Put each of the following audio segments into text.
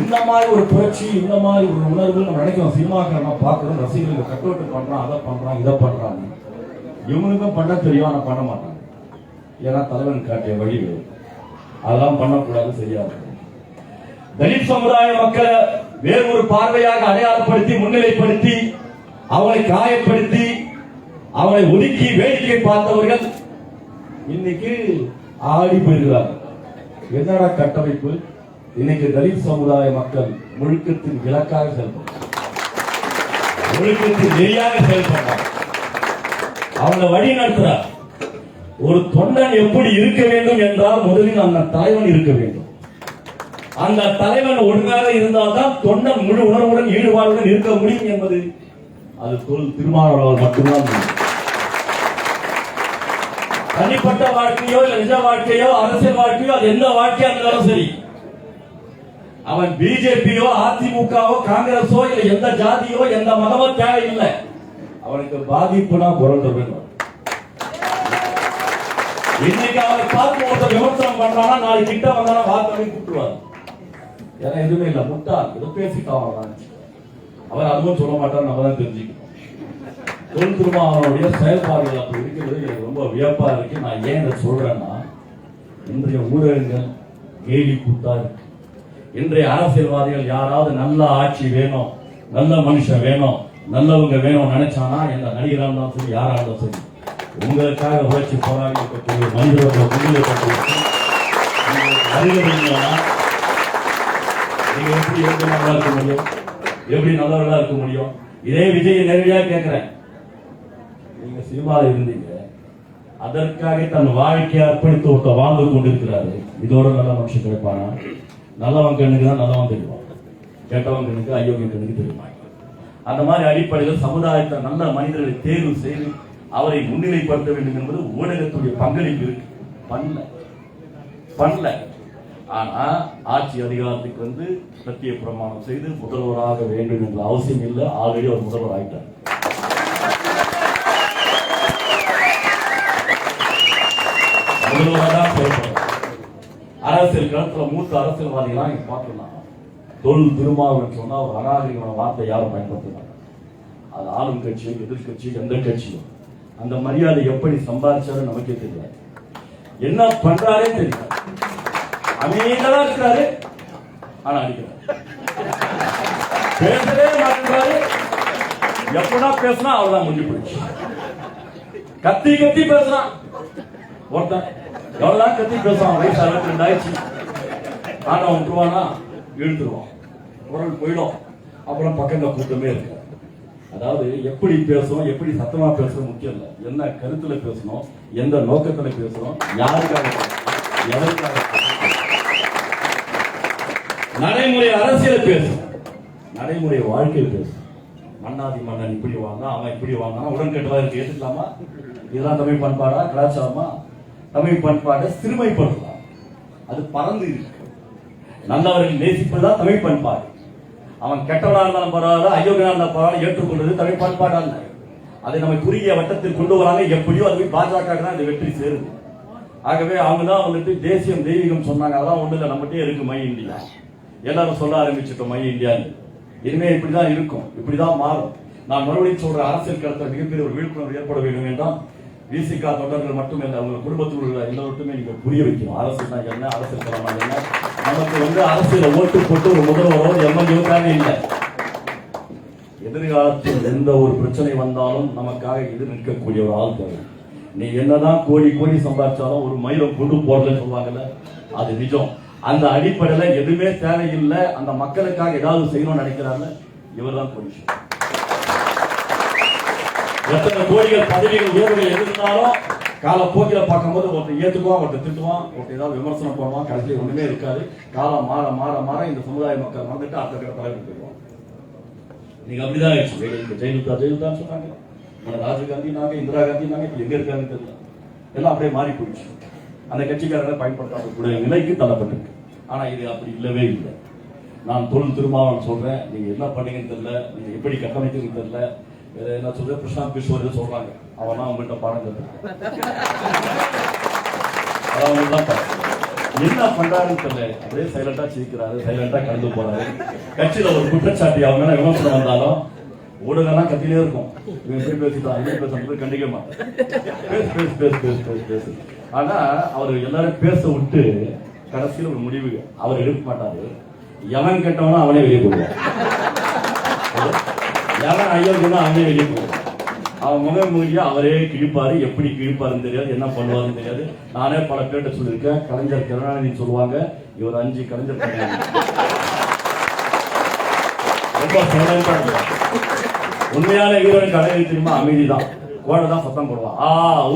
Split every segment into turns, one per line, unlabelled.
இந்த மாதிரி ஒரு புரட்சி இந்த மாதிரி ஒரு உணர்வு நம்ம நினைக்கிறோம். சினிமாக்காரமா பார்க்கறோம் ரசிகர்களுக்கு கட்டோட்டு பண்றான் அதை பண்றான் இதை பண்றான். இவனுக்கும் பண்ண தெரியும் ஆனா பண்ண மாட்டான் ஏன்னா தலைவன் காட்டிய வழி அதெல்லாம் பண்ணக்கூடாது சரியா தலித் சமுதாய மக்களை வேறு ஒரு பார்வையாக அடையாளப்படுத்தி முன்னிலைப்படுத்தி அவளை காயப்படுத்தி அவளை ஒதுக்கி வேடிக்கை பார்த்தவர்கள் இன்னைக்கு ஆடி போயிருக்கிறார் என்னடா கட்டமைப்பு? இன்னைக்கு தலித் சமுதாய மக்கள் முழுக்கத்தின் இலக்காக செயல்படுறாங்க. ஒழுக்கத்தின் நெறியாக செயல்படுறாங்க. அவங்களை வழி நடத்துறார் ஒரு தொண்டன் எப்படி இருக்க வேண்டும் என்றால் முதலில் அந்த தலைவன் இருக்க வேண்டும். அந்த தலைவன் ஒழுங்காக இருந்தால்தான் தொண்டன் முழு உணர்வுடன் ஈடுபாடுடன் இருக்க முடியும் என்பது அது தொல் திருமாவளவன் மட்டும்தான் தனிப்பட்ட வாழ்க்கையோ இல்ல நிஜ வாழ்க்கையோ அரசியல் வாழ்க்கையோ அது எந்த வாழ்க்கையா இருந்தாலும் சரி. அவன் பிஜேபியோ அதிமுகவோ காங்கிரஸோ இல்ல எந்த ஜாதியோ எந்த மதமோ தேவையில்லை. அவனுக்கு பாதிப்புனா குரல் வேண்டும் இன்னைக்கு அவனை பார்த்து ஒருத்தர் விமர்சனம் பண்றானா நாளைக்கு கிட்ட வந்தானா வார்த்தை கூப்பிட்டுருவாரு ஏன்னா எதுவுமே இல்ல முட்டாள். ஏதோ பேசிட்டான் அவன். அவர் அதுவும் சொல்ல மாட்டார் நம்ம தான் தெரிஞ்சுக்கணும். தொல் திருமாவனுடைய செயல்பாடுகள் அப்படி இருக்கிறது எனக்கு ரொம்ப வியப்பா இருக்கு. நான் ஏன் இதை சொல்றேன்னா இன்றைய ஊடகங்கள் கேலி கூத்தா இருக்கு. இன்றைய அரசியல்வாதிகள் யாராவது நல்ல ஆட்சி வேணும் நல்ல மனுஷன் வேணும் நல்லவங்க வேணும் நினைச்சானா எந்த நடிகரா இருந்தாலும் சரி யாரா இருந்தாலும் சரி உங்களுக்காக உழைச்சி போராடி மனிதர்களை நீங்க எப்படி எப்படி நல்லா இருக்க முடியும்? எப்படி நல்லவர்களா இருக்க முடியும்? இதே விஜய் நேரடியா கேட்கிறேன். நீங்க சினிமாவில் இருந்தீங்க. அதற்காக தன் வாழ்க்கையை அர்ப்பணித்து ஒருத்த வாழ்ந்து கொண்டிருக்கிறாரு. இதோட நல்ல மனுஷன் கிடைப்பானா? நல்லவன் கண்ணுக்கு தான் நல்லவன் தெரியும் கெட்டவன் கண்ணுக்கு அயோக்கிய கண்ணுக்கு தெரியுமா அந்த மாதிரி அடிப்படையில் சமுதாயத்தை நல்ல மனிதர்களை தேர்வு செய்து அவரை முன்னிலைப்படுத்த வேண்டும் என்பது ஊடகத்துடைய பங்களிப்பு இருக்கு. பண்ணல. பண்ணல. ஆனா ஆட்சி அதிகாரத்துக்கு வந்து சத்திய பிரமாணம் செய்து முதல்வராக வேண்டும் என்ற அவசியம் இல்லை. ஆல்ரெடி அவர் முதல்வர் ஆகிட்டார் முதல்வராக தான் அரசியல் களத்துல மூத்த அரசியல்வாதிகளாம் இங்க பார்த்துக்கலாம் தொழில் திருமாவன் சொன்னா ஒரு அநாகரிகமான வார்த்தை யாரும் பயன்படுத்தினாங்க. அது ஆளும் கட்சியும் எதிர்கட்சியும் எந்த கட்சியும். அந்த மரியாதை எப்படி சம்பாதிச்சாரு நமக்கே தெரியாது என்ன பண்றாரே தெரியல. அமைதியா இருக்கிறாரு ஆனா அடிக்கிறார். பேசவே மாட்டாரு எப்படா பேசினா அவ்வளவுதான் முடிஞ்சு போயிடுச்சு. கத்தி கத்தி பேசுறான். ஒருத்தன் எவ்வளவுதான் கத்தி பேசுவான்? வயசு அறுபத்தி ரெண்டாயிடுச்சு. ஆனால் அவன் விட்டுருவானா எழுந்துருவான் குரல் போயிடும். அப்புறம் பக்கத்துல கூட்டமே இருக்கு அதாவது எப்படி பேசணும் எப்படி சத்தமா பேசணும் முக்கியம் இல்லை. என்ன கருத்துல பேசணும் எந்த நோக்கத்துல பேசணும் யாருக்காக எதற்காக நடைமுறை அரசியல் பேசும் நடைமுறை வாழ்க்கையில் பேசும் மன்னாதி மன்னன் இப்படி வாங்க அவன் இப்படி வாங்கினா உடன்கட்டுவா இருக்கு. ஏற்றுக்கலாமா இதெல்லாம் தமிழ் பண்பாடா? கலாச்சாரமா? தமிழ் பண்பாட்டை சிறுமைப்படுத்தலாம். அது பறந்து இருக்கு. நல்லவர்கள் நேசிப்பதுதான் தமிழ் பண்பாடு அவன் கெட்டவனா இருந்தாலும் பரவாயில்ல அயோகனா இருந்தாலும் பரவாயில்ல ஏற்றுக்கொள்வது தமிழ் பண்பாடா இருந்தாங்க அதை நம்ம குறுகிய வட்டத்தில் கொண்டு வராங்க எப்படியோ அது பாஜக தான் இது வெற்றி சேருது. ஆகவே அவங்க தான் வந்துட்டு தேசியம் தெய்வீகம் சொன்னாங்க. அதான் ஒண்ணு இல்லை நம்மகிட்டே இருக்கு மை இந்தியா. எல்லாரும் சொல்ல ஆரம்பிச்சிட்டோம் மை இந்தியான்னு. இனிமே இப்படிதான் இருக்கும். இப்படிதான் மாறும். நான் மறுபடியும் சொல்ற அரசியல் களத்தில் மிகப்பெரிய ஒரு விழிப்புணர்வு ஏற்பட வேண்டும் என்றால் விசிகா தொண்டர்கள் மட்டுமல்ல இல்லை அவங்க குடும்பத்தில் உள்ள எல்லோருக்குமே நீங்க புரிய வைக்கணும் அரசியல்னா என்ன அரசியல் களமா என்ன? நமக்கு வந்து அரசியல ஓட்டு போட்டு ஒரு முதல்வரோ எம்எல்ஏ தேவை இல்லை. எதிர்காலத்தில் எந்த ஒரு பிரச்சனை வந்தாலும் நமக்காக எதிர் நிற்கக்கூடிய ஒரு ஆள் தேவை. நீ என்னதான் கோடி கோடி சம்பாதிச்சாலும் ஒரு மயிலம் கொண்டு போறதுன்னு சொல்லுவாங்கல்ல அது நிஜம். அந்த அடிப்படையில எதுவுமே தேவையில்லை. அந்த மக்களுக்காக ஏதாவது செய்யணும்னு நினைக்கிறாங்க இவர்தான் கோடி எத்தனை கோடிகள் பதவிகள் உயர்வுகள் எதிர்த்தாலும் காலப்போக்கில் பார்க்கும்போது ஒருத்தர் ஏற்றுக்குவான் ஒருத்தர் திட்டுவான் ஒருத்தர் ஏதாவது விமர்சனம் பண்ணுவான் கடைசியில் ஒன்றுமே இருக்காது. காலம் மாற மாற மாற இந்த சமுதாய மக்கள் வந்துட்டு அடுத்த கிட்ட தலைவர் போயிடுவாங்க. நீங்கள் அப்படிதான் ஆயிடுச்சு. ஜெயலலிதா ஜெயலலிதா சொன்னாங்க. நம்ம ராஜீவ் காந்தி இந்திரா காந்தி நாங்கள் இப்போ எங்கே இருக்காங்கன்னு தெரியல. எல்லாம் அப்படியே மாறி போயிடுச்சு. அந்த கட்சிக்காரரை பயன்படுத்தக்கூடிய நிலைக்கு தள்ளப்பட்டிருக்கு. ஆனால் இது அப்படி இல்லவே இல்லை. நான் தொழில் திருமாவளவன் சொல்கிறேன் நீங்கள் என்ன பண்ணீங்கன்னு தெரியல நீங்கள் எப்படி கட்டமைக்கிறீங்கன்னு தெரியல வேற என்ன சொல்றேன் பிரசாந்த் கிஷோர் சொல்றாங்க. அவனா உங்கள்கிட்ட பாடம் கற்றுக்க என்ன பண்றாருன்னு தெரியல. அப்படியே சைலண்டா சிரிக்கிறாரு. சைலண்டா கலந்து போறாரு. கட்சியில ஒரு குற்றச்சாட்டு அவங்க விமர்சனம் வந்தாலும் ஊடகம்லாம் கத்திலே இருக்கும். இவன் போய் பேசிட்டான் இவன் பேசுறது கண்டிக்க மாட்டேன் பேசு பேசு பேசு பேசு பேசு பேசு. ஆனா அவர் எல்லாரும் பேச விட்டு கடைசியில் ஒரு முடிவு. அவர் எடுக்க மாட்டாரு. எவன் கேட்டவனா அவனே வெளியே போடுவான் எவன் ஐயோ அவனே வெளியே போகும் அவன் முகம் மூடியா அவரே கிழிப்பாரு. எப்படி கிழிப்பாருன்னு தெரியாது. என்ன பண்ணுவாருன்னு தெரியாது. நானே பல பேர்கிட்ட சொல்லியிருக்கேன். கலைஞர் கருணாநிதி சொல்லுவாங்க. இவர் அஞ்சு கலைஞர் ரொம்ப சைலண்டா உண்மையான வீரனுக்கு அழகு தெரியுமா? அமைதிதான். கோடை தான் சத்தம் போடுவான். ஆ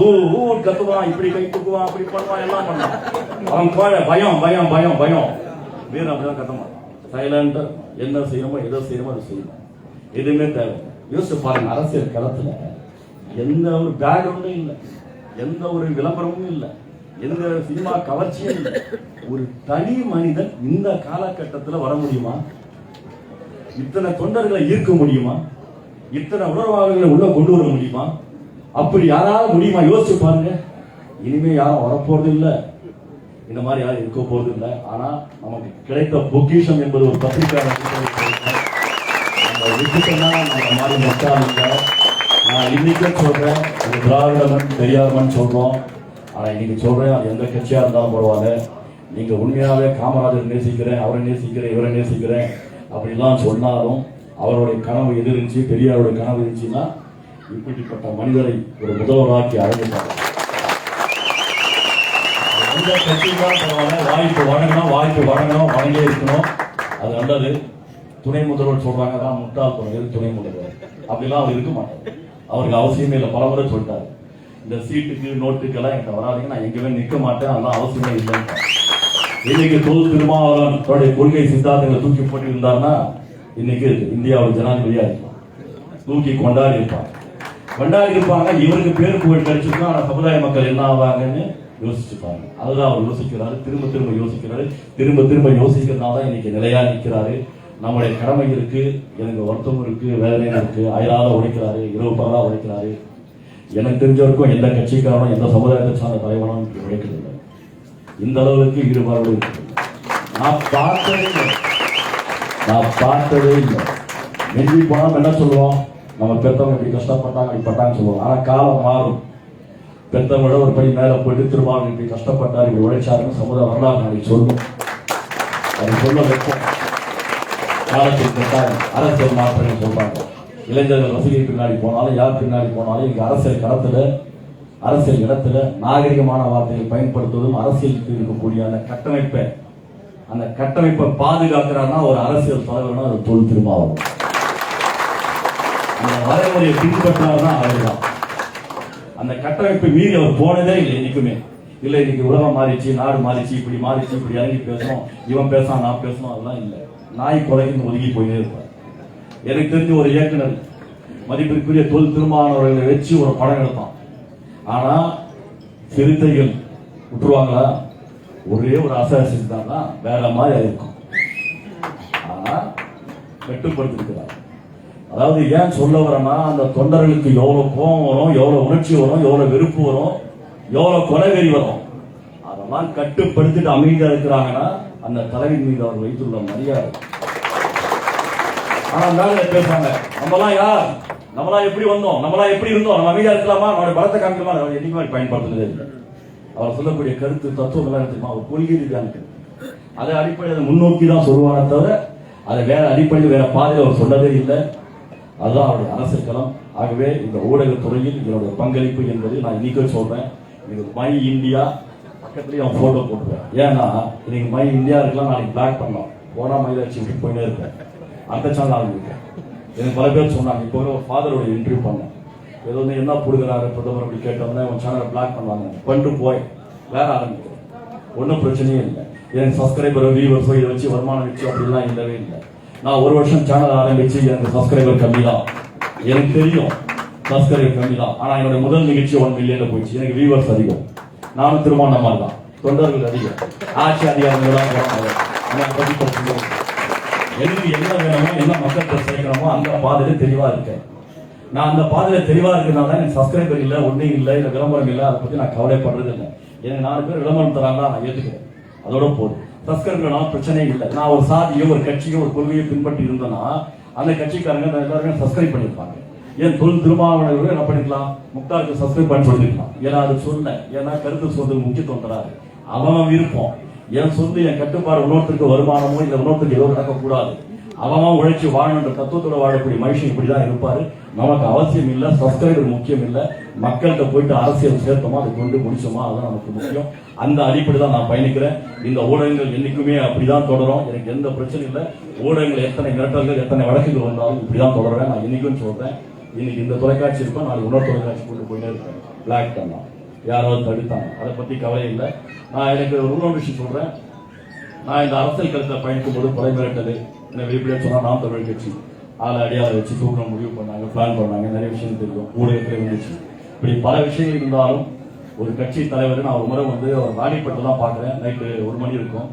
ஊ ஊ கத்துவான். இப்படி கை தூக்குவான். அப்படி பண்ணுவான். எல்லாம் பண்ணுவான். அவன் கோழை பயம் பயம் பயம் பயம். வீரன் அப்படிதான் கத்த மாட்டான். சைலண்டா என்ன செய்யணுமோ எதோ செய்யணுமோ அதை செய்யணும். எதுவுமே தேவை. யோசிச்சு பாருங்க அரசியல் களத்துல எந்த ஒரு பேக்ரவுண்டும் இல்லை. எந்த ஒரு விளம்பரமும் இல்லை. எந்த சினிமா கவர்ச்சியும் இல்லை. ஒரு தனி மனிதன் இந்த காலகட்டத்தில் வர முடியுமா? இத்தனை தொண்டர்களை ஈர்க்க முடியுமா? இத்தனை உணர்வாளர்களை உள்ள கொண்டு வர முடியுமா? அப்படி யாராவது முடியுமா? யோசிச்சு பாருங்க. இனிமே யாரும் வரப்போறது இல்லை. இந்த மாதிரி யாரும் இருக்க போறது இல்லை. ஆனா நமக்கு கிடைத்த பொக்கிஷம் என்பது ஒரு பத்திரிகையாளர் விட்டுட்டோம்னா நம்ம மாதிரி மக்கள் இல்லை. நான் இன்னைக்கே சொல்றேன் ஒரு திராவிடமன் பெரியார்மன் சொல்றோம். ஆனா இன்னைக்கு சொல்றேன் அது எந்த கட்சியா இருந்தாலும் பரவாயில்ல. நீங்க உண்மையாவே காமராஜர் நேசிக்கிறேன் அவரை நேசிக்கிறேன் இவரை நேசிக்கிறேன் அப்படிலாம் சொன்னாலும் அவருடைய கனவு எது இருந்துச்சு பெரியாருடைய கனவு இருந்துச்சுன்னா இப்படிப்பட்ட மனிதரை ஒரு முதல்வராக்கி அழைந்தார் எந்த கட்சிக்கு தான் பரவாயில்ல. வாய்ப்பு வழங்கணும் வாய்ப்பு வழங்கணும் வழங்கே இருக்கணும். அது நல்லது. துணை முதல்வர் சொல்றாங்க தான் முட்டாள் துணை துணை முதல்வர். அப்படிலாம் அவர் இருக்க மாட்டார். அவருக்கு அவசியமே இல்லை. பலமுறை சொல்லிட்டாரு. இந்த சீட்டுக்கு நோட்டுக்கெல்லாம் என்கிட்ட வராதீங்க. நான் எங்கேயுமே நிற்க மாட்டேன். அதெல்லாம் அவசியமே இல்லைன்னு. இன்னைக்கு தொல் திருமாவளவன் தன்னுடைய கொள்கை சித்தாந்தங்களை தூக்கி போட்டு இருந்தார்னா இன்னைக்கு இந்தியாவில் ஜனாதிபதியா இருப்பான். தூக்கி கொண்டாடி இருப்பான். கொண்டாடி இருப்பாங்க. இவருக்கு பேர் புகழ் கிடைச்சிருக்கா ஆனா சமுதாய மக்கள் என்ன ஆவாங்கன்னு யோசிச்சுப்பாங்க. அதுதான் அவர் யோசிக்கிறாரு. திரும்ப திரும்ப யோசிக்கிறாரு. திரும்ப திரும்ப யோசிக்கிறதுனால தான் இன்னைக்கு நிலையா நிற்கிறாரு. நம்முடைய கடமை இருக்கு எனக்கு வருத்தம் இருக்கு வேதனை இருக்கு அயலாத உழைக்கிறாரு இரவு பகலா உழைக்கிறாரு. எனக்கு தெரிஞ்சவருக்கும் எந்த கட்சிக்காரனும் எந்த சமுதாயத்தை சார்ந்த தலைவனும் இப்படி உழைக்கிறது இந்த அளவுக்கு ஈடுபாடு இருக்கு. நான் பார்த்ததே இல்லை. நான் பார்த்ததே இல்லை. மிஞ்சி போனால் நம்ம என்ன சொல்லுவோம் நம்ம பெத்தவங்க இப்படி கஷ்டப்பட்டாங்க இப்படி பட்டாங்கன்னு சொல்லுவோம் ஆனால் காலம் மாறும். பெத்தவங்களோட ஒரு படி மேலே போயிட்டு திருமாவளவன் இப்படி கஷ்டப்பட்டார் இப்படி உழைச்சாருன்னு சமுதாய வரலாறு நாளைக்கு சொல்லும். அது சொல்ல வைப்போம். காலத்தில் கட்டாயம் அரசியல் மாற்றங்கள் சொல்றாங்க இளைஞர்கள் ரசிகர் பின்னாடி போனாலும் யார் பின்னாடி போனாலும் இங்கே அரசியல் களத்தில் அரசியல் இடத்துல நாகரிகமான வார்த்தையை பயன்படுத்துவதும் அரசியலுக்கு இருக்கக்கூடிய அந்த கட்டமைப்பை அந்த கட்டமைப்பை பாதுகாக்கிறான்னா ஒரு அரசியல் தலைவர்னா அது தொழில் திருமாவளவன். அந்த வரைமுறையை பின்பற்றாருன்னா அவர்தான். அந்த கட்டமைப்பை மீறி அவர் போனதே இல்லை இன்னைக்குமே. இல்லை இன்னைக்கு உலகம் மாறிச்சு நாடு மாறிச்சு இப்படி மாறிச்சு இப்படி இறங்கி பேசணும் இவன் பேசணும் நான் பேசணும் அதெல்லாம் இல்லை. நாய் கொலைக்கு ஒதுங்கி போயிட்டே இருப்பார். எனக்கு தெரிஞ்ச ஒரு இயக்குனர் மதிப்பிற்குரிய தொல் திருமாவளவர்களை வச்சு ஒரு படம் எடுத்தான். ஆனா சிறுத்தைகள் விட்டுருவாங்களா? ஒரே ஒரு அசாசிஸ் தான் வேற மாதிரி இருக்கும் ஆனா கட்டுப்படுத்திருக்கிறார். அதாவது ஏன் சொல்ல வரேன்னா அந்த தொண்டர்களுக்கு எவ்வளவு கோபம் வரும் எவ்வளவு உணர்ச்சி வரும் எவ்வளவு வெறுப்பு வரும் எவ்வளவு கொலைவெறி வரும்? அதெல்லாம் கட்டுப்படுத்திட்டு அமைதியா இருக்கிறாங்கன்னா அந்த தலைவின் மீது அவர் வைத்துள்ள மரியாதை. ஆனால் மேல பேசுறாங்க நம்மலாம் யார்? நம்மளா எப்படி வந்தோம்? நம்மளா எப்படி இருந்தோம்? நம்ம அமைதியா இருக்கலாமா? நம்மளுடைய பலத்தை காமிக்கலாமா அவர் என்னைக்கு மாதிரி பயன்படுத்துனதே இல்லை. அவர் சொல்லக்கூடிய கருத்து தத்துவம் எல்லாம் தெரியுமா? அவர் கொள்கை ரீதியான அதை அடிப்படையில் முன்னோக்கி தான் சொல்லுவானே தவிர அதை வேற அடிப்படையில் வேற பாதையில் அவர் சொன்னதே இல்லை. அதுதான் அவருடைய அரசியல் களம். ஆகவே இந்த ஊடக துறையில் என்னுடைய பங்களிப்பு என்பதை நான் இன்னைக்கு சொல்றேன். இது மை இந்தியா பக்கத்துலயே அவன் போட்டோ போட்டுருவேன் ஏன்னா இன்னைக்கு மை இந்தியா இருக்கலாம் நாளைக்கு பிளாக் பண்ணோம் போனா மயிலாட்சி விட்டு போயிட்டே இருப்பேன். அந்த சேனல் ஆரம்பிக்கிறேன் எனக்கு பல பேர் சொன்னாங்க இப்போ ஒரு ஃபாதரோட இன்டர்வியூ பண்ணேன். ஏதோ வந்து என்ன கொடுக்குறாரு பிரதமர் அப்படி கேட்டோம்னா உன் சேனலை பிளாக் பண்ணுவாங்க பண்ணிட்டு போய் வேற ஆரம்பிக்கிறேன் ஒன்றும் பிரச்சனையே இல்லை. எனக்கு சப்ஸ்கிரைபர் வியூவர்ஸோ இதை வச்சு வருமானம் வச்சு அப்படிலாம் இல்லவே இல்லை. நான் ஒரு வருஷம் சேனல் ஆரம்பிச்சு எனக்கு சப்ஸ்கிரைபர் கம்மி தான் எனக்கு தெரியும். சப்ஸ்கிரைபர் கம்மி தான் ஆனா என்னோட முதல் நிகழ்ச்சி ஒன் மில்லியன்ல போயிடுச்சு. எனக்கு வியூவர்ஸ் அதிகம். நானும் திருமணம் மாதிரி தான் தொண்டர்கள் அதிகம். ஆட்சி அதிகாரங்களாம் தான் போறாங்க பிரச்சனை இல்லை. என்ன வேணுமோ என்ன மக்கள்கிட்ட சேர்க்கணுமோ அந்த பாதையில தெளிவா இருக்கேன். நான் அந்த பாதையில தெளிவா இருக்கிறனால தான் எனக்கு சப்ஸ்கிரைபர் இல்லை ஒன்றும் இல்லை இல்லை விளம்பரம் இல்லை. அதை பத்தி நான் கவலைப்படுறது இல்லை. எனக்கு நாலு பேர் விளம்பரம் தராங்களா நான் ஏற்றுக்கிறேன் அதோட போதும். சஸ்கரிக்கணும் பிரச்சனையே இல்லை. நான் ஒரு சாதியோ ஒரு கட்சியோ ஒரு கொள்கையோ பின்பற்றி இருந்தேன்னா அந்த கட்சிக்காரங்க நான் எல்லாருமே சப்ஸ்கிரைப் பண்ணியிருப்பாங்க. ஏன் தொல் திருமாவளவர்கள் என்ன பண்ணிக்கலாம்? முக்தாருக்கு சப்ஸ்கிரைப் பண்ணி ஏன்னா அது சொல்ல ஏன்னா கருத்து சுதந்திரம் முக்கியத்துவம் தராது. அவன் விருப்பம் என் சொந்த என் கட்டுப்பாடு இன்னொருத்தருக்கு வருமானமோ இல்ல இன்னொருத்தருக்கு எதுவும் நடக்கக்கூடாது. அவன் உழைச்சி வாழணுன்ற தத்துவத்தோட வாழக்கூடிய மனுஷன் இப்படிதான் இருப்பாரு. நமக்கு அவசியம் இல்ல சப்ஸ்கிரைபர் முக்கியம் இல்ல. மக்கள்கிட்ட போயிட்டு அரசியல் சேர்த்தோமா அதை கொண்டு முடிச்சோமா அதுதான் நமக்கு முக்கியம். அந்த அடிப்படை தான் நான் பயணிக்கிறேன். இந்த ஊடகங்கள் என்னைக்குமே அப்படிதான் தொடரும். எனக்கு எந்த பிரச்சனையும் இல்லை. ஊடகங்கள் எத்தனை மிரட்டல்கள் எத்தனை வழக்குகள் வந்தாலும் இப்படிதான் தொடர்றேன் நான் என்னைக்கும் சொல்றேன். இன்னைக்கு இந்த தொலைக்காட்சி இருக்கும் நாளைக்கு இன்னொரு தொலைக்காட்சி கொண்டு போயிட்டே இருப்பேன் பிளாக் பண்ணலாம் யாராவது தடுத்தாங்க. அதை பத்தி கவலை இல்லை. நான் எனக்கு ஒரு இன்னொரு விஷயம் சொல்றேன். நான் இந்த அரசியல் களத்தில் பயணிக்கும் போது கொலை மிரட்டது என்ன வெளிப்படையா சொன்னா நாம் தமிழ் கட்சி ஆளை அடியாரை வச்சு தூக்கணும் முடிவு பண்ணாங்க பிளான் பண்ணாங்க. நிறைய விஷயம் தெரியும். ஊடகத்தில் இருந்துச்சு இப்படி பல விஷயங்கள் இருந்தாலும் ஒரு கட்சி தலைவர் நான் ஒரு முறை வந்து ஒரு ராணிப்பட்டு தான் பார்க்குறேன். நைட்டு ஒரு மணி இருக்கும்.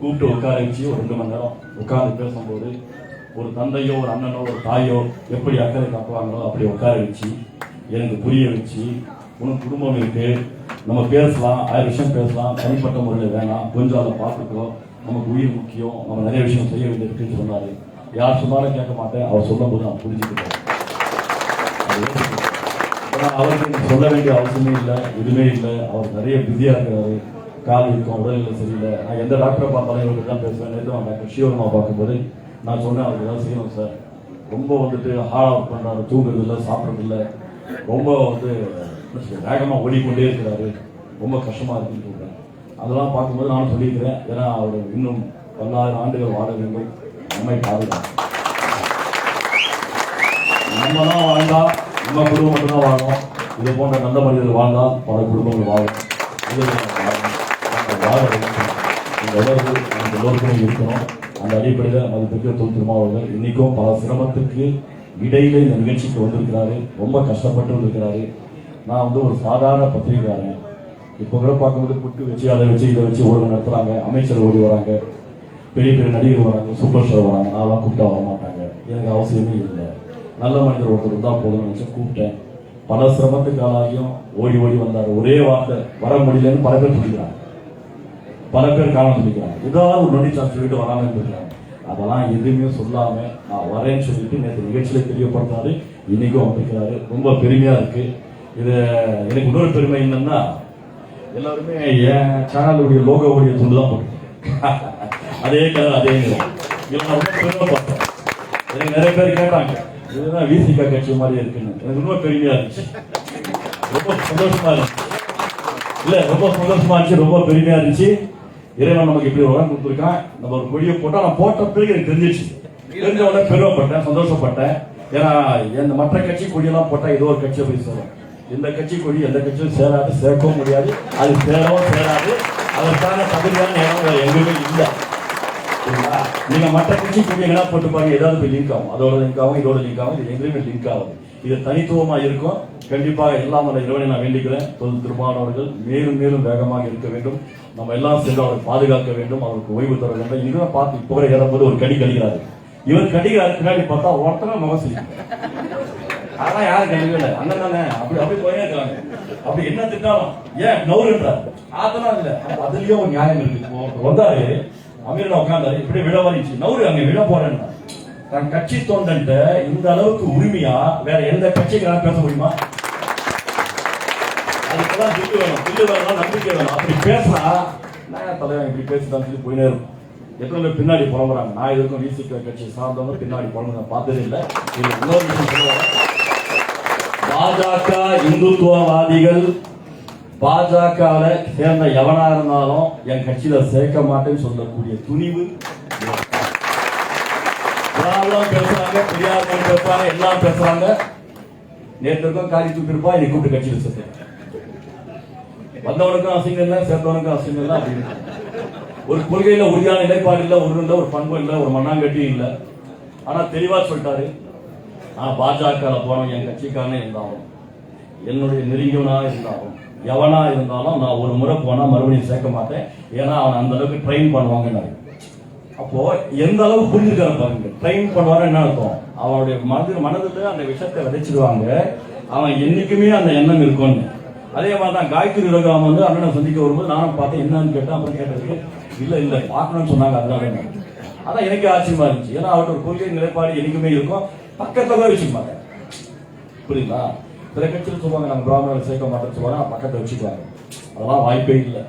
கூப்பிட்டு உட்கார வச்சு ஒரு ரெண்டு மணி நேரம் உட்கார்ந்து பேசும்போது ஒரு தந்தையோ ஒரு அண்ணனோ ஒரு தாயோ எப்படி அக்கறை காட்டுவாங்களோ அப்படி உட்கார வச்சு எனக்கு புரிய வச்சு உனக்கு குடும்பம் இருக்கு நம்ம பேசலாம் ஆயிரம் விஷயம் பேசலாம் தனிப்பட்ட முறையில் வேணாம் கொஞ்சம் அதை பார்த்துக்கோ நமக்கு உயிர் முக்கியம் நம்ம நிறைய விஷயம் செய்ய வேண்டியிருக்குன்னு சொன்னாரு. யார் சொன்னாலும் கேட்க மாட்டேன் அவர் சொல்லும் போது நான் புரிஞ்சுக்கிட்டேன் அவருக்கு சொல்ல வேண்டிய அவசியமே இல்லை எதுவுமே இல்லை அவர் நிறைய பிஸியாக இருக்கிறாரு கால் இருக்கும் உடல்நிலை சரியில்லை. நான் எந்த டாக்டரை பார்த்தாலும் இவருக்கு தான் பேசுவேன். நேற்று டாக்டர் சிவகுமார் பார்க்கும்போது நான் சொன்னேன் அவர் ஏதாவது செய்யணும் சார் ரொம்ப வந்துட்டு ஹார்ட் அவுட் பண்றாரு தூங்குறது இல்லை சாப்பிட்றது இல்லை ரொம்ப வந்து வேகமாக ஓடிக்கொண்டே இருக்கிறாரு. ரொம்ப கஷ்டமாக இருக்குன்னு சொல்கிறேன் அதெல்லாம் பார்க்கும்போது நானும் சொல்லியிருக்கிறேன் ஏன்னா அவர் இன்னும் பல்லாயிரம் ஆண்டுகள் வாழ வேண்டும். நம்மை பாதுகாக்கும் நம்ம தான் வாழ்ந்தா நம்ம குடும்பம் மட்டும்தான் வாழணும். இது போன்ற நல்ல மனிதர்கள் வாழ்ந்தால் பல குடும்பங்கள் வாழும். இது வாழ வேண்டும். இந்த உலகத்தில் நம்ம எல்லோருக்குமே இருக்கணும். அந்த அடிப்படையில் மதிப்பிற்கு தொல் திருமாவளர்கள் இன்னைக்கும் பல சிரமத்துக்கு இடையில இந்த நிகழ்ச்சிக்கு வந்திருக்கிறாரு. ரொம்ப கஷ்டப்பட்டு வந்திருக்கிறாரு. நான் வந்து ஒரு சாதாரண பத்திரிகையாளன். இப்போ கூட பார்க்கும்போது புட்டு வச்சு அதை வச்சு இதை வச்சு ஊடகம் நடத்துறாங்க. அமைச்சர் ஓடி வராங்க. பெரிய பெரிய நடிகர் வராங்க. சூப்பர் ஸ்டார் வராங்க. நான்லாம் கூப்பிட்டா வர மாட்டாங்க. எனக்கு அவசியமே இல்லை. நல்ல மனிதர் ஒருத்தர் தான் போதும்னு நினச்சி கூப்பிட்டேன். பல சிரமத்துக்கு ஆளாகியும் ஓடி ஓடி வந்தார். ஒரே வார்த்தை வர முடியலன்னு பல பேர் சொல்லிக்கிறாங்க. பல பேர் காரணம் சொல்லிக்கிறாங்க. ஏதாவது ஒரு நொடி சான்ஸ் சொல்லிட்டு வராமல் இருந்திருக்காங்க அதெல்லாம் எதுவுமே சொல்லாம நான் வரேன்னு சொல்லிட்டு நேற்று நிகழ்ச்சியில தெரியப்படுத்தாரு இன்னைக்கும் வந்திருக்கிறாரு. ரொம்ப பெருமையா இருக்கு. இது எனக்கு இன்னொரு பெருமை என்னன்னா எல்லாருமே என் சேனலுடைய லோகோவுடைய துண்டு தான் போட்டிருக்கேன் அதே கலர் அதே நிறம். இதுல எனக்கு நிறைய பேர் கேட்டாங்க இதுதான் விசிகா கட்சி மாதிரி இருக்குன்னு. எனக்கு ரொம்ப பெருமையா இருந்துச்சு. ரொம்ப சந்தோஷமா இருந்துச்சு. இல்ல ரொம்ப சந்தோஷமா இருந்துச்சு ரொம்ப பெருமையா இருந்துச்சு. இறைவன் நமக்கு இப்படி ஒரு வரம் கொடுத்துருக்கான். நம்ம ஒரு கொடியை போட்டா நான் போட்ட பிறகு எனக்கு தெரிஞ்சிச்சு தெரிஞ்ச உடனே பெருமைப்பட்டேன் சந்தோஷப்பட்டேன். ஏன்னா இந்த மற்ற கட்சி கொடியெல்லாம் போட்டா ஏதோ ஒரு கட்சியை போய் சேரும். இந்த கட்சி கொடி எந்த கட்சியும் சேராது சேர்க்கவும் முடியாது. அது சேரவும் சேராது. அதற்கான தகுதியான இடம் வேற இல்லை. சரிங்களா? நீங்க மற்ற கட்சி கொடி எங்கன்னா போட்டு பாருங்க ஏதாவது போய் லிங்க் ஆகும். அதோட லிங்க் ஆகும் இதோட லிங்க் ஆகும் இது எங்கேயுமே லிங்க் ஆகும் இது தனித்துவமா இருக்கும். கண்டிப்பாக எல்லாம் அந்த இறைவனை நான் வேண்டிக்கிறேன். தொழில் திருமானவர்கள் மேலும் மேலும் வேகமாக இருக்க வேண்டும். நம்ம எல்லாம் சேர்ந்து அவரை பாதுகாக்க வேண்டும் அவருக்கு ஓய்வு தர வேண்டும். இதுதான் பார்த்து இப்போ கூட ஏறும்போது ஒரு கடி கழிக்கிறாரு இவர் கடிக்கிறாரு பின்னாடி பார்த்தா ஒருத்தன முகம் சிரிக்கும் அதெல்லாம் யாரும் கண்டுக்கல அண்ணன் தானே? அப்படி அப்படி போயிருக்காங்க அப்படி என்ன திட்டாலும் ஏன் நவுருன்றார் அதெல்லாம் இல்ல. அதுலயும் ஒரு நியாயம் இருக்கு. வந்தாரு அமீரனா உட்காந்தாரு இப்படி விழ வரிச்சு நவுரு அங்க விழ போறேன்னா தன் கட்சி தொண்டன்ட்ட இந்த அளவுக்கு உரிமையா வேற எந்த கட்சிக்கு பேச முடியுமா? அதுக்கெல்லாம் திட்டு வேணும். திட்டு வேணும் நம்பிக்கை வேணும். அப்படி பேசினா நான் தலைவன் இப்படி பேசிதான் சொல்லி போயினே இருக்கும். எத்தனை பேர் பின்னாடி புலம்புறாங்க? நான் இதுக்கும் விசிக கட்சி சார்ந்தவங்க பின்னாடி புலம்பு நான் பார்த்ததே இல்லை. இது இன்னொரு விஷயம் சொல்லுவாங்க. பாஜக இந்துத்துவவாதிகள் பாஜகவில் சேர்ந்த எவனா இருந்தாலும் என் கட்சியில சேர்க்க மாட்டேன்னு சொல்லக்கூடிய துணிவு திராவிடம் பேசுறாங்க? பெரியார் பேசுறாங்க எல்லாம் பேசுறாங்க. நேற்றுக்கும் காரி தூக்கிருப்பா இன்னைக்கு கூப்பிட்டு கட்சியில் சேர்த்தேன். வந்தவனுக்கும் அசிங்கம் இல்லை சேர்ந்தவனுக்கும் அசிங்கம் இல்லை அப்படின்னு ஒரு கொள்கையில உறுதியான நிலைப்பாடு இல்லை ஒரு இல்லை ஒரு பண்பு இல்லை ஒரு மண்ணாங்கட்டி இல்லை. ஆனா தெளிவா சொல்லிட்டாரு. நான் பாஜக போனவன் என் கட்சிக்காரனே இருந்தாலும் என்னுடைய நெருங்கியவனா இருந்தாலும் எவனா இருந்தாலும் நான் ஒரு முறை போனா மறுபடியும் சேர்க்க மாட்டேன். ஏன்னா அவன் அந்த அளவுக்கு ட்ரெயின் பண்ணுவாங்கன்னாரு. அப்போ எந்த அளவு புரிஞ்சுக்கிற பாருங்க. ட்ரெயின் பண்ணுவாரு என்ன அர்த்தம்? அவனுடைய மனதில் மனதில் அந்த விஷயத்தை விதைச்சிடுவாங்க. அவன் என்னைக்குமே அந்த எண்ணம் இருக்கும்னு. அதே மாதிரி தான் காயத்ரி ரகுராம் வந்து அண்ணனை சந்திக்க வரும்போது நானும் பார்த்தேன் என்னன்னு கேட்டேன் அப்புறம் கேட்டதுக்கு இல்லை இல்லை பார்க்கணும்னு சொன்னாங்க அதனால அதான் எனக்கு ஆச்சரியமா இருந்துச்சு. ஏன்னா அவர்கிட்ட ஒரு கொள்கை நிலைப்பாடு எனக்குமே இருக்கும். பக்கத்தில் தான் வச்சுக்க மாட்டேன் புரியுங்களா சில கட்சியில் சொல்லுவாங்க நம்ம பிராமணர்கள் சேர்க்க மாட்டேன்னு சொல்லுவாங்க பக்கத்தை வச்சுக்குவாங்க. அதெல்லாம் வாய்ப்பே இல்லை.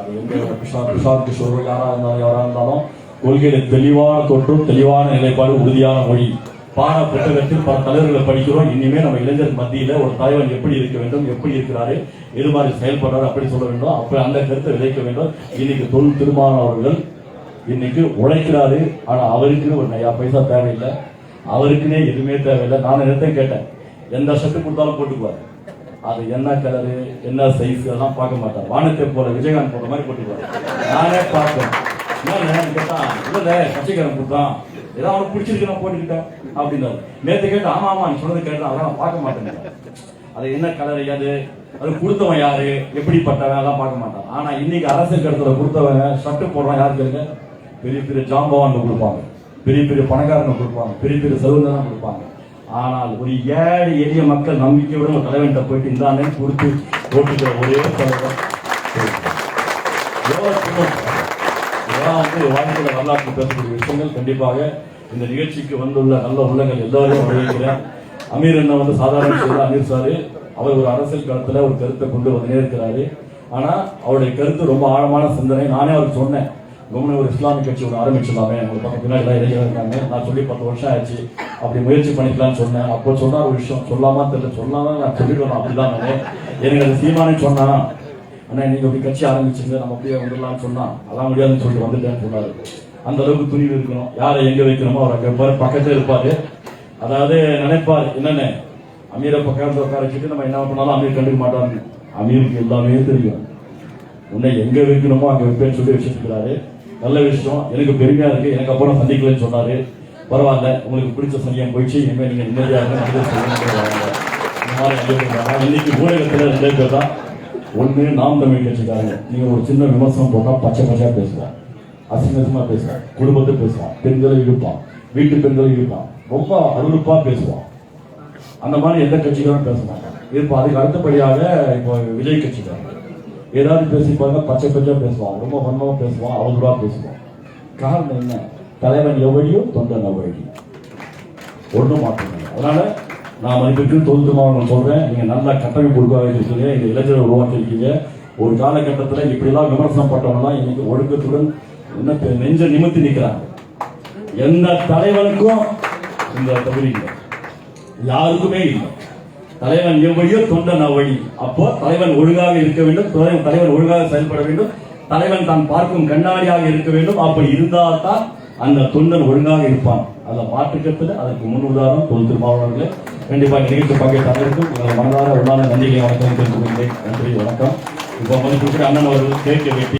அது எங்க பிரசாந்த் பிரசாந்த் கிஷோர் யாராக இருந்தாலும் யாராக இருந்தாலும் கொள்கையில தெளிவான தோற்றம் தெளிவான நிலைப்பாடு உறுதியான மொழி. பாட புத்தகத்தில் பல தலைவர்களை படிக்கிறோம். இனிமே நம்ம இளைஞர் மத்தியில ஒரு தலைவன் எப்படி இருக்க வேண்டும் எப்படி இருக்கிறாரு எது மாதிரி செயல்படுறாரு அப்படி சொல்ல வேண்டும். அப்ப அந்த கருத்தை விதைக்க வேண்டும். இன்னைக்கு தொல் திருமானவர்கள் அவர்கள் இன்னைக்கு உழைக்கிறாரு. ஆனா அவருக்குன்னு ஒரு நயா பைசா தேவையில்லை. அவருக்குன்னே எதுவுமே தேவையில்லை. நான் நேரத்தை கேட்டேன். எந்த ஷர்ட்டு கொடுத்தாலும் போட்டுக்குவார். அது என்ன கலரு என்ன சைஸ் அதெல்லாம் பார்க்க மாட்டார். வானத்தை போல விஜயகாந்த் போட்ட மாதிரி போட்டுக்குவார். நானே பார்த்தேன். என்ன கேட்டான் இல்ல கட்சிக்காரன் கொடுத்தான். ஏதோ அவனுக்கு பிடிச்சிருக்கு நான் போட்டுக்கிட்டேன் அப்படின்னாரு நேத்து கேட்டு ஆமா ஆமா நீ சொன்னது கேட்டு அதெல்லாம் நான் பார்க்க மாட்டேன் அது என்ன கலர் அது அது கொடுத்தவன் யாரு? எப்படிப்பட்டவன்? அதெல்லாம் பார்க்க மாட்டான். ஆனா இன்னைக்கு அரசியல் கடத்துல கொடுத்தவன் ஷர்ட் போடுறான் யாருக்கு இருக்க பெரிய பெரிய ஜாம்பவான் கொடுப்பாங்க. பெரிய பெரிய பணக்காரங்க கொடுப்பாங்க. பெரிய பெரிய செல்வந்தனம் கொடுப்பாங்க. ஆனால் ஒரு ஏழை எளிய மக்கள் நம்பிக்கையோட ஒரு தலைவன்கிட்ட போயிட்டு இந்தானே கொடுத்து ஓட்டுக்கிற ஒரே தலைவர் இதெல்லாம் வந்து வாழ்க்கையில வரலாற்று பேசக்கூடிய விஷயங்கள் கண்டிப்பாக இந்த நிகழ்ச்சிக்கு வந்துள்ள நல்ல உள்ளங்கள் எல்லாரையும் வரவேற்கிறேன். அமீர் அண்ணா வந்து சாதாரண விஷயம் அமீர் சாரு அவர் ஒரு அரசியல் களத்துல ஒரு கருத்தை கொண்டு வந்து இருக்கிறாரு ஆனா அவருடைய கருத்து ரொம்ப ஆழமான சிந்தனை. நானே அவருக்கு சொன்னேன் கவர்மெண்ட் ஒரு இஸ்லாமிக் கட்சி ஒன்று ஆரம்பிச்சிடலாமே. ஒரு பக்கம் பின்னாடி எல்லாம் இளைஞர் இருக்காங்க. நான் சொல்லி பத்து வருஷம் ஆயிடுச்சு. அப்படி முயற்சி பண்ணிக்கலாம்னு சொன்னேன். அப்போ சொன்னா ஒரு விஷயம். சொல்லாமா தெரியல. சொல்லாம நான் சொல்லிடுவேன். அப்படிதான் நானு. எனக்கு அது சீமானே சொன்னா அண்ணா நீங்க அப்படி கட்சி ஆரம்பிச்சுங்க நம்ம அப்படியே வந்துடலாம்னு சொன்னா அதான் முடியாதுன்னு சொல்லிட்டு வந்துட்டேன்னு சொன்னாரு. அந்த அளவுக்கு துணிவு இருக்கணும். யாரை எங்க வைக்கணுமோ அவர் அங்கே இருப்பாரு பக்கத்துல இருப்பாரு. அதாவது நினைப்பார் என்னென்ன அமீரை பக்கம் உட்கார வச்சுட்டு நம்ம என்ன பண்ணாலும் அமீர் கண்டுக்க மாட்டாங்க அமீருக்கு எல்லாமே தெரியும். உன்னை எங்க வைக்கணுமோ அங்க வைப்பேன்னு சொல்லி வச்சிருக்கிறாரு. நல்ல விஷயம். எனக்கு பெருமையா இருக்கு. எனக்கு அப்புறம் சந்திக்கலன்னு சொன்னாரு. பரவாயில்ல. உங்களுக்கு பிடிச்ச சமயம் போயிடுச்சு இனிமேல் நீங்க நிம்மதியாக இந்த மாதிரி இன்னைக்கு ஊடகத்துல ரெண்டு பேர் தான். ஒன்று நாம் தமிழ் கட்சிக்காரங்க. நீங்க ஒரு சின்ன விமர்சனம் போட்டா பச்சை பச்சையா பேசுவான் அசிங்கசமா பேசுவான் குடும்பத்தை பேசுவான். பெண்களை இழுப்பான். வீட்டு பெண்களை இழுப்பான். ரொம்ப அருளுப்பாக பேசுவான். அந்த மாதிரி எந்த கட்சிக்காரும் பேச மாட்டாங்க. இப்போ அதுக்கு அடுத்தபடியாக இப்போ விஜய் கட்சிக்காரங்க. ஏதாவது பேசி பாருங்க பச்சை பச்சையா பேசுவான். ரொம்ப வன்மமா பேசுவான். அவதூறா பேசுவான். காரணம் என்ன? தலைவன் எவ்வளியோ தொண்டன் எவ்வளியும் ஒன்றும் மாற்றம் அதனால நான் மதிப்பிற்கு தொகுத்து மாவட்டம் சொல்றேன். நீங்க நல்லா கட்டமைப்பு உருவாக்கி சொல்லி இந்த இளைஞரை உருவாக்கியிருக்கீங்க. ஒரு காலகட்டத்தில் இப்படிலாம் விமர்சனம் பட்டவங்கலாம் இன்னைக்கு ஒழுக்கத்துடன் என்ன பெ- நெஞ்ச நிமித்தி நிற்கிறாங்க எந்த தலைவனுக்கும் இந்த தகுதி இல்லை. யாருக்குமே இல்லை. தலைவன் எவ்வழியோ தொண்டன் அவ்வழி. அப்போ தலைவன் ஒழுங்காக இருக்க வேண்டும். தலைவன் தலைவன் ஒழுங்காக செயல்பட வேண்டும். தலைவன் தான் பார்க்கும் கண்ணாடியாக இருக்க வேண்டும். அப்படி இருந்தால் தான் அந்த தொண்டன் ஒழுங்காக இருப்பான். அந்த மாற்றுக்கத்துல அதற்கு முன் உதாரணம் தொல் திருமாவளவர்களே கண்டிப்பாக நிகழ்ச்சி பங்கேற்ற அனைவருக்கும் உங்கள் மனதார உண்டான நன்றிகளை வணக்கம் தெரிந்து கொள்கிறேன். நன்றி வணக்கம். இப்போ மதிப்பிற்கு அண்ணன் அவர்கள் கேட்க வெட்டி